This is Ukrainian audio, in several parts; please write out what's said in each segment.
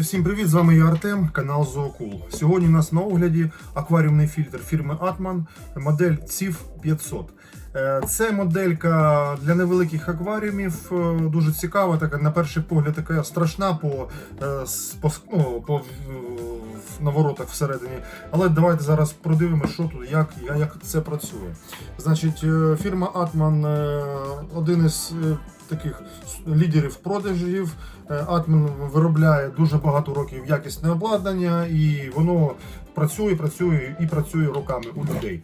Друзі, всім привіт! З вами я Артем, канал Зоокул. Сьогодні у нас на огляді акваріумний фільтр фірми Atman, модель CIF 500. Е, Це моделька для невеликих акваріумів, е, дуже цікава, така на перший погляд така страшна по, е, по, ну, по наворотах всередині. Але давайте зараз продивимося, що тут, як, як це працює. Значить, фірма Atman один із таких лідерів продажів. Е, Atman виробляє дуже багато років якісне обладнання, і воно працює, працює і працює роками у людей.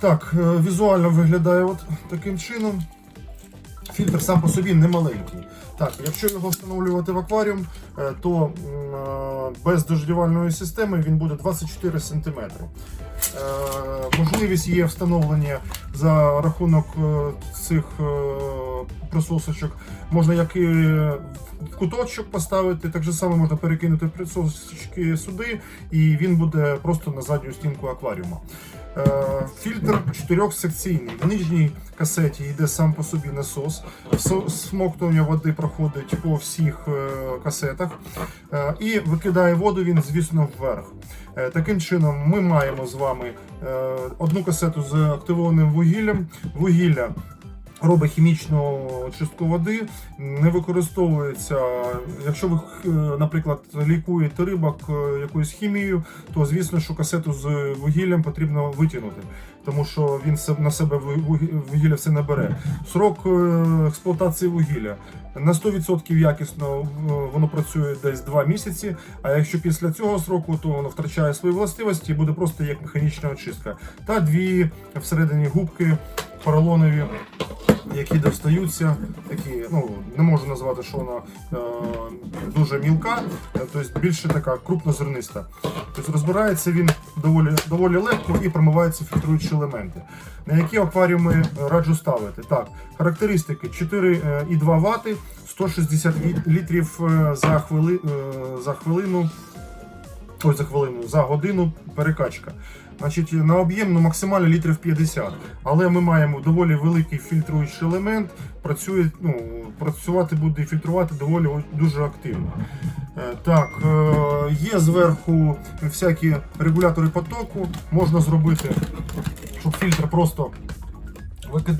Так, е, візуально виглядає от таким чином. Фільтр сам по собі не маленький. Так, якщо його встановлювати в акваріум, е, то без дождівальної системи він буде 24 см. Можливість є встановлення за рахунок цих присосочок. Можна як і в куточок поставити, так же само можна перекинути присосочки сюди, і він буде просто на задню стінку акваріума. Е, Фільтр чотирьохсекційний. В нижній касеті йде сам по собі насос. Смоктування води проходить по всіх е, касетах. Е, І викидає воду він, звісно, вверх. Таким чином, ми маємо з вами одну касету з активованим вугіллям. Вугілля робить хімічну очистку води, не використовується. Якщо ви, е, наприклад, лікуєте рибок е, якоюсь хімією, то звісно, що касету з вугіллям потрібно витягнути, тому що він на себе вугілля все не бере. Срок е, експлуатації вугілля на 100% якісно воно працює десь 2 місяці. А якщо після цього сроку, то воно втрачає свої властивості і буде просто як механічна очистка. Та дві всередині губки поролонові які достаються, такі, ну не можу назвати, що вона е, дуже мілка, е, тобто більше така крупнозерниста. Тобто розбирається він доволі, доволі легко і промиваються фільтруючі елементи. На які акваріуми раджу ставити? Так, характеристики 4,2 Вт, 160 літрів е, за, хвили, е, за хвилину. Ой, за хвилину, за годину перекачка. Значить, на об'єм ну, максимально літрів 50. Але ми маємо доволі великий фільтруючий елемент. Працює, ну, працювати буде і фільтрувати доволі дуже активно. Е, Так, е, є зверху всякі регулятори потоку. Можна зробити, щоб фільтр просто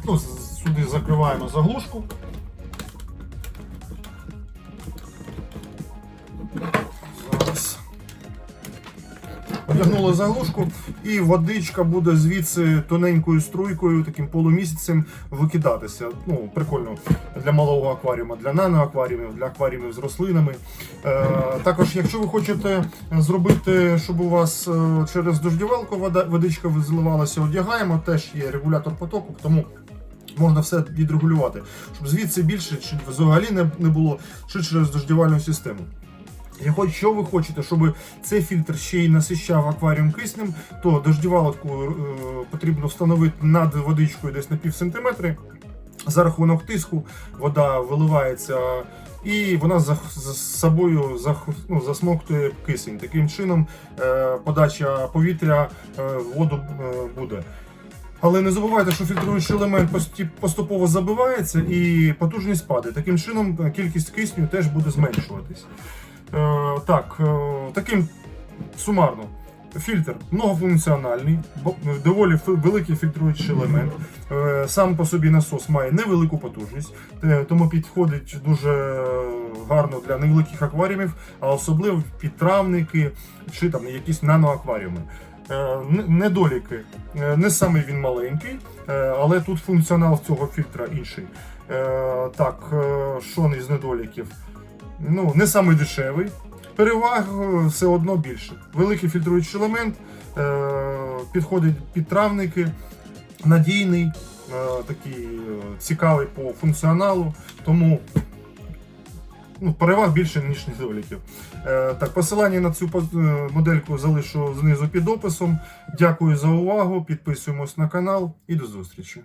ну, сюди закриваємо заглушку. Одягнули заглушку, і водичка буде звідси тоненькою струйкою, таким полумісяцем викидатися. Ну, прикольно для малого акваріума, для наноакваріумів, для акваріумів з рослинами. Е, також, якщо ви хочете зробити, щоб у вас е, через дождівалку вода, водичка зливалася, одягаємо, теж є регулятор потоку, тому. Можна все відрегулювати, щоб звідси більше чи взагалі не було, чи через дождівальну систему. Якщо ви хочете, щоб цей фільтр ще й насищав акваріум киснем, то дождівалку е, потрібно встановити над водичкою десь на пів сантиметри. За рахунок тиску вода виливається і вона за, за собою зах, ну, засмоктує кисень. Таким чином е, подача повітря е, в воду е, буде. Але не забувайте, що фільтруючий елемент поступово забивається і потужність падає. Таким чином е, кількість кисню теж буде зменшуватись. Е, так, е, таким сумарно. Фільтр многофункціональний, доволі великий фільтруючий елемент. Е, Сам по собі насос має невелику потужність, е, тому підходить дуже гарно для невеликих акваріумів, а особливо під травники чи там якісь наноакваріуми. Е, Недоліки. Е, Не саме він маленький, е, але тут функціонал цього фільтра інший. Е, Так, е, що із недоліків? Ну, не самий дешевий. Переваг е, все одно більше. Великий фільтруючий елемент, е, підходить під травники, надійний, е, такий цікавий по функціоналу, тому ну, переваг більше, ніж недоліків. Так, посилання на цю модельку залишу знизу під описом. Дякую за увагу, підписуємось на канал і до зустрічі.